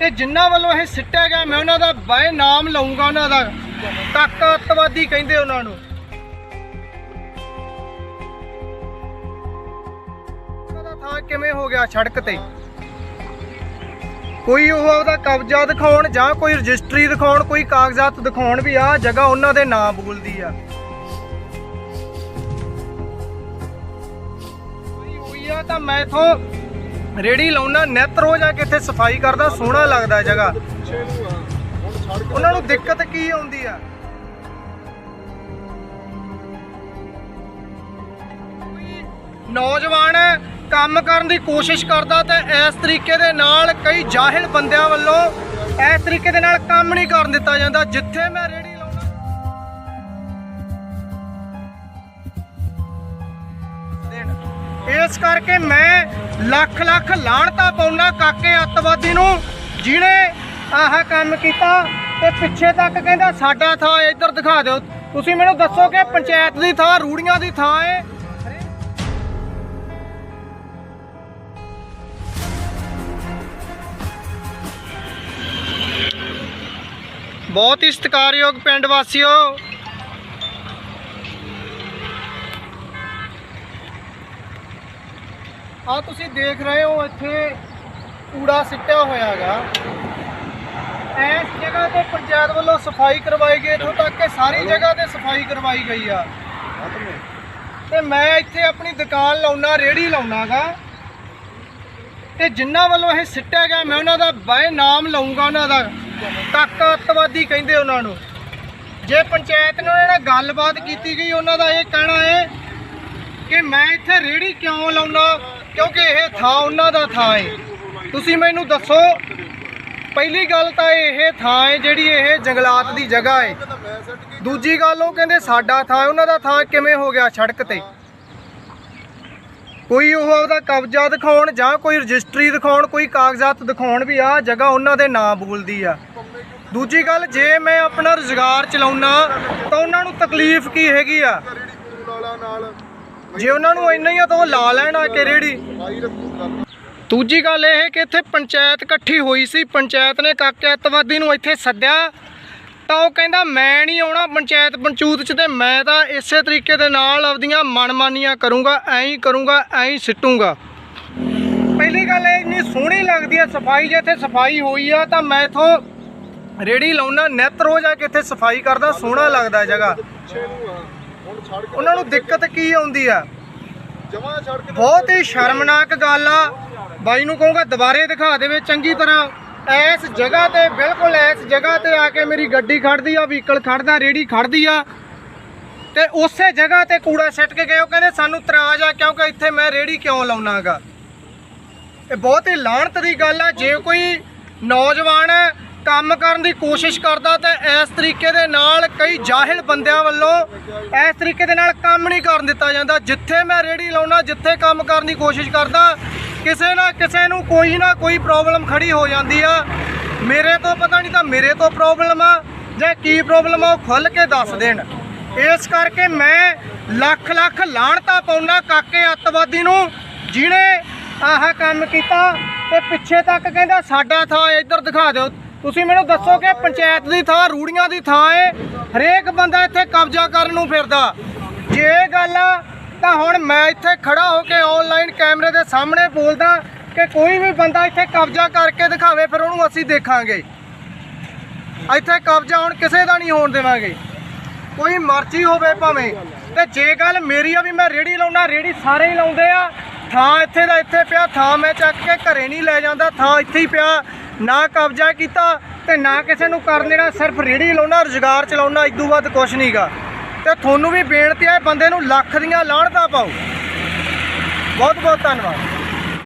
ਤੇ ਜਿਨ੍ਹਾਂ ਵੱਲੋਂ ਇਹ ਸਿੱਟਿਆ ਗਿਆ, ਮੈਂ ਉਹਨਾਂ ਦਾ ਬਾਏ ਨਾਮ ਲਵਾਂਗਾ ਉਹਨਾਂ ਦਾ। ਤੱਕ ਕਹਿੰਦੇ ਉਹਨਾਂ ਨੂੰ। ਥਾਂ ਕਿਵੇਂ ਹੋ ਗਿਆ ਸੜਕ ਤੇ? ਕੋਈ ਉਹ ਉਹਦਾ ਕਬਜ਼ਾ ਦਿਖਾਉਣ ਜਾਂ ਕੋਈ ਰਜਿਸਟਰੀ ਦਿਖਾਉਣ, ਕੋਈ ਕਾਗਜ਼ਾਤ ਦਿਖਾਉਣ ਵੀ ਆਹ ਜਗ੍ਹਾ ਉਹਨਾਂ ਦੇ ਨਾਂ ਬੋਲਦੀ ਆ। ਹੋਈ ਆ ਤਾਂ ਮੈਂ ਇਥੋਂ ਰੇੜੀ ਲਾਉਣਾ, ਨਿੱਤ ਰੋਜ਼ ਆ ਕੇ ਇੱਥੇ ਸਫ਼ਾਈ ਕਰਦਾ, ਸੋਹਣਾ ਲੱਗਦਾ ਜਗ੍ਹਾ। ਉਹਨਾਂ ਨੂੰ ਦਿੱਕਤ ਕੀ ਆਉਂਦੀ ਆ? ਨੌਜਵਾਨ ਕੰਮ ਕਰਨ ਦੀ ਕੋਸ਼ਿਸ਼ ਕਰਦਾ ਤੇ ਇਸ ਤਰੀਕੇ ਦੇ ਨਾਲ ਕਈ ਜਾਹਿਲ ਬੰਦਿਆਂ ਵੱਲੋਂ ਇਸ ਤਰੀਕੇ ਦੇ ਨਾਲ ਕੰਮ ਨਹੀਂ ਕਰਨ ਦਿੱਤਾ ਜਾਂਦਾ, ਜਿੱਥੇ ਮੈਂ ਰੇੜੀ ਲਾਉਣਾ ਇਸ ਕਰਕੇ ਮੈਂ ਲੱਖ ਲੱਖ ਲਾਹਣਤਾ ਪਾਉਣਾ ਕਾਕੇ ਅੱਤਵਾਦੀ ਨੂੰ, ਜਿਹਨੇ ਆਹ ਕੰਮ ਕੀਤਾ ਤੇ ਪਿੱਛੇ ਤੱਕ ਕਹਿੰਦਾ ਸਾਡਾ ਥਾਂ ਇੱਧਰ ਦਿਖਾ ਦਿਓ। ਤੁਸੀਂ ਮੈਨੂੰ ਦੱਸੋ ਕਿ ਪੰਚਾਇਤ ਦੀ ਥਾਂ, ਰੂੜੀਆਂ ਦੀ ਥਾਂ ਹੈ? ਬਹੁਤ ਹੀ ਸਤਿਕਾਰਯੋਗ ਪਿੰਡ ਵਾਸੀਓ ਆ ਤੁਸੀਂ ਦੇਖ ਰਹੇ ਹੋ ਇੱਥੇ ਕੂੜਾ ਸਿੱਟਿਆ ਹੋਇਆਗਾ। ਇਸ ਜਗ੍ਹਾ ਤੇ ਪੰਚਾਇਤ ਵੱਲੋਂ ਸਫ਼ਾਈ ਕਰਵਾਈ ਗਈ ਇੱਥੋਂ ਤੱਕ ਕਿ ਸਾਰੀ ਜਗ੍ਹਾ ਤੇ ਸਫ਼ਾਈ ਕਰਵਾਈ ਗਈ ਆ। ਤੇ ਮੈਂ ਇੱਥੇ ਆਪਣੀ ਦੁਕਾਨ ਲਾਉਣਾ ਰੇੜੀ ਲਾਉਣਾਗਾ। ਤੇ ਜਿਨ੍ਹਾਂ ਵੱਲੋਂ ਇਹ ਸਿੱਟਿਆ ਗਿਆ ਮੈਂ ਉਹਨਾਂ ਦਾ ਬਾਏ ਨਾਮ ਲਵਾਂਗਾ ਉਹਨਾਂ ਦਾ। ਤੱਕ ਅੱਤਵਾਦੀ ਕਹਿੰਦੇ ਉਹਨਾਂ ਨੂੰ। ਜੇ ਪੰਚਾਇਤ ਨਾਲ ਗੱਲਬਾਤ ਕੀਤੀ ਗਈ ਉਹਨਾਂ ਦਾ ਇਹ ਕਹਿਣਾ ਹੈ ਕਿ ਮੈਂ ਇੱਥੇ ਰੇੜੀ ਕਿਉਂ ਲਾਉਣਾ? ਕਿਉਂਕਿ ਇਹ ਥਾਂ ਉਹਨਾਂ ਦਾ ਥਾਂ ਹੈ ਤੁਸੀਂ ਮੈਨੂੰ ਦੱਸੋ, ਪਹਿਲੀ ਗੱਲ ਤਾਂ ਇਹ ਥਾਂ ਹੈ ਜਿਹੜੀ ਇਹ ਜੰਗਲਾਤ ਦੀ ਜਗ੍ਹਾ ਹੈ ਦੂਜੀ ਗੱਲ ਉਹ ਕਹਿੰਦੇ ਸਾਡਾ ਥਾਂ ਉਹਨਾਂ ਦਾ ਥਾਂ ਕਿਵੇਂ ਹੋ ਗਿਆ ਸੜਕ ਤੇ? ਕੋਈ ਉਹ ਉਹਦਾ ਕਬਜ਼ਾ ਦਿਖਾਉਣ ਜਾਂ ਕੋਈ ਰਜਿਸਟਰੀ ਦਿਖਾਉਣ, ਕੋਈ ਕਾਗਜ਼ਾਤ ਦਿਖਾਉਣ ਵੀ ਆਹ ਜਗ੍ਹਾ ਉਹਨਾਂ ਦੇ ਨਾਂ ਬੋਲਦੀ ਆ। ਦੂਜੀ ਗੱਲ, ਜੇ ਮੈਂ ਆਪਣਾ ਰੁਜ਼ਗਾਰ ਚਲਾਉਣਾ ਤਾਂ ਉਹਨਾਂ ਨੂੰ ਤਕਲੀਫ ਕੀ ਹੈਗੀ ਆ? ਜੇ ਉਹਨਾਂ ਨੂੰ ਇੰਨਾ ਹੀ ਆ ਤਾਂ ਉਹ ਲਾ ਲੈਣ ਆ ਕੇ ਰੇੜੀ। ਦੂਜੀ ਗੱਲ ਇਹ ਕਿ ਇੱਥੇ ਪੰਚਾਇਤ ਇਕੱਠੀ ਹੋਈ ਸੀ। ਪੰਚਾਇਤ ਨੇ ਕਾਕੇ ਨੂੰ ਇੱਥੇ ਸੱਦਿਆ। ਤਾਂ ਉਹ ਕਹਿੰਦਾ, ਮੈਂ ਨਹੀਂ ਆਉਣਾ ਪੰਚਾਇਤ ਪੰਚੂਤ 'ਚ ਤੇ ਮੈਂ ਤਾਂ ਇਸੇ ਤਰੀਕੇ ਦੇ ਨਾਲ ਆਪਦੀਆਂ ਮਨਮਾਨੀਆਂ ਕਰੂੰਗਾ, ਐਂ ਕਰੂੰਗਾ, ਐਂ ਹੀ ਸਿੱਟੂੰਗਾ। ਪਹਿਲੀ ਗੱਲ ਇਹ ਇੰਨੀ ਸੋਹਣੀ ਲੱਗਦੀ ਹੈ ਸਫ਼ਾਈ, ਜੇ ਇੱਥੇ ਸਫ਼ਾਈ ਹੋਈ ਆ ਤਾਂ ਮੈਂ ਇਥੋਂ ਰੇੜੀ ਲਾਉਣਾ ਨਿੱਤ ਰੋਜ਼ ਆ ਕੇ ਇੱਥੇ ਸਫ਼ਾਈ ਕਰਦਾ, ਸੋਹਣਾ ਲੱਗਦਾ ਜਗ੍ਹਾ। ਉਹਨਾਂ ਨੂੰ ਦਿੱਕਤ ਕੀ ਆਉਂਦੀ ਆ? ਬਹੁਤ ਹੀ ਸ਼ਰਮਨਾਕ ਗੱਲ ਆ। ਬਾਈ ਨੂੰ ਕਹੂੰਗਾ ਦੁਬਾਰੇ ਦਿਖਾ ਦੇਵੇ ਚੰਗੀ ਤਰ੍ਹਾਂ। ਇਸ ਜਗ੍ਹਾ ਤੇ ਬਿਲਕੁਲ ਇਸ ਜਗ੍ਹਾ ਤੇ ਆ ਕੇ ਮੇਰੀ ਗੱਡੀ ਖੜਦੀ ਆ ਵਹੀਕਲ ਖੜਦਾ ਰੇੜੀ ਖੜਦੀ ਆ। ਤੇ ਉਸੇ ਜਗ੍ਹਾ ਤੇ ਕੂੜਾ ਸਿੱਟ ਕੇ ਗਏ ਉਹ ਕਹਿੰਦੇ ਸਾਨੂੰ ਇਤਰਾਜ਼ ਆ ਕਿਉਂਕਿ ਇੱਥੇ ਮੈਂ ਰੇੜੀ ਕਿਉਂ ਲਾਉਣਾਗਾ? ਇਹ ਬਹੁਤ ਹੀ ਲਾਹਣਤ ਦੀ ਗੱਲ ਆ। ਜੇ ਕੋਈ ਨੌਜਵਾਨ ਕੰਮ ਕਰਨ ਦੀ ਕੋਸ਼ਿਸ਼ ਕਰਦਾ ਤਾਂ ਇਸ ਤਰੀਕੇ ਦੇ ਨਾਲ ਕਈ ਜਾਹਿਲ ਬੰਦਿਆਂ ਵੱਲੋਂ ਇਸ ਤਰੀਕੇ ਦੇ ਨਾਲ ਕੰਮ ਨਹੀਂ ਕਰਨ ਦਿੱਤਾ ਜਾਂਦਾ। ਜਿੱਥੇ ਮੈਂ ਰੇੜੀ ਲਾਉਣਾ ਜਿੱਥੇ ਕੰਮ ਕਰਨ ਦੀ ਕੋਸ਼ਿਸ਼ ਕਰਦਾ, ਕਿਸੇ ਨਾ ਕਿਸੇ ਨੂੰ ਕੋਈ ਨਾ ਕੋਈ ਪ੍ਰੋਬਲਮ ਖੜੀ ਹੋ ਜਾਂਦੀ ਆ। ਮੇਰੇ ਤੋਂ ਪਤਾ ਨਹੀਂ ਤਾਂ ਮੇਰੇ ਤੋਂ ਪ੍ਰੋਬਲਮ ਆ ਜਾਂ ਕੀ ਪ੍ਰੋਬਲਮ ਆ, ਉਹ ਖੁੱਲ ਕੇ ਦੱਸ ਦੇਣ। ਇਸ ਕਰਕੇ ਮੈਂ ਲੱਖ ਲੱਖ ਲਾਹਣਤਾ ਪਾਉਣਾ ਕਾਕੇ ਅੱਤਵਾਦੀ ਨੂੰ, ਜਿਹਨੇ ਆਹ ਕੰਮ ਕੀਤਾ ਤੇ ਪਿੱਛੇ ਤੱਕ ਕਹਿੰਦਾ, ਸਾਡਾ ਥਾਂ ਇੱਧਰ ਦਿਖਾ ਦਿਓ। ਤੁਸੀਂ ਮੈਨੂੰ ਦੱਸੋ ਕਿ ਪੰਚਾਇਤ ਦੀ ਥਾਂ, ਰੂੜੀਆਂ ਦੀ ਥਾਂ ਹੈ ਹਰੇਕ ਬੰਦਾ ਇੱਥੇ ਕਬਜ਼ਾ ਕਰਨ ਨੂੰ ਫਿਰਦਾ। ਜੇ ਇਹ ਗੱਲ ਆ, ਤਾਂ ਹੁਣ ਮੈਂ ਇੱਥੇ ਖੜਾ ਹੋ ਕੇ ਆਨਲਾਈਨ ਕੈਮਰੇ ਦੇ ਸਾਹਮਣੇ ਬੋਲਦਾ ਕਿ ਕੋਈ ਵੀ ਬੰਦਾ ਇੱਥੇ ਕਬਜ਼ਾ ਕਰਕੇ ਦਿਖਾਵੇ, ਫਿਰ ਉਹਨੂੰ ਅਸੀਂ ਦੇਖਾਂਗੇ। ਇੱਥੇ ਕਬਜ਼ਾ ਹੁਣ ਕਿਸੇ ਦਾ ਨਹੀਂ ਹੋਣ ਦੇਵਾਂਗੇ। ਕੋਈ ਮਰਜ਼ੀ ਹੋਵੇ ਭਾਵੇਂ। ਤੇ ਜੇ ਗੱਲ ਮੇਰੀ ਆ ਵੀ ਮੈਂ ਰੇੜੀ ਲਾਉਣਾ, ਰੇੜੀ ਸਾਰੇ ਹੀ ਲਾਉਂਦੇ ਆ। ਥਾਂ ਇੱਥੇ ਦਾ ਇੱਥੇ ਪਿਆ, ਥਾਂ ਮੈਂ ਚੱਕ ਕੇ ਘਰੇ ਨਹੀਂ ਲੈ ਜਾਂਦਾ, ਥਾਂ ਇੱਥੇ ਹੀ ਪਿਆ। ਨਾ ਕਬਜ਼ਾ ਕੀਤਾ ਤੇ ਨਾ ਕਿਸੇ ਨੂੰ ਕਰਨ ਦੇਣਾ, ਸਿਰਫ ਰੇੜੀ ਲਾਉਣਾ, ਰੁਜ਼ਗਾਰ ਚਲਾਉਣਾ ਇਦੋਂ ਵੱਧ ਕੁਝ ਨਹੀਂਗਾ ਤੇ ਤੁਹਾਨੂੰ ਵੀ ਬੇਨਤੀ ਹੈ, ਬੰਦੇ ਨੂੰ ਲੱਖ ਦੀਆਂ ਲਾਹਣਤਾਂ ਪਾਓ। ਬਹੁਤ ਬਹੁਤ ਧੰਨਵਾਦ।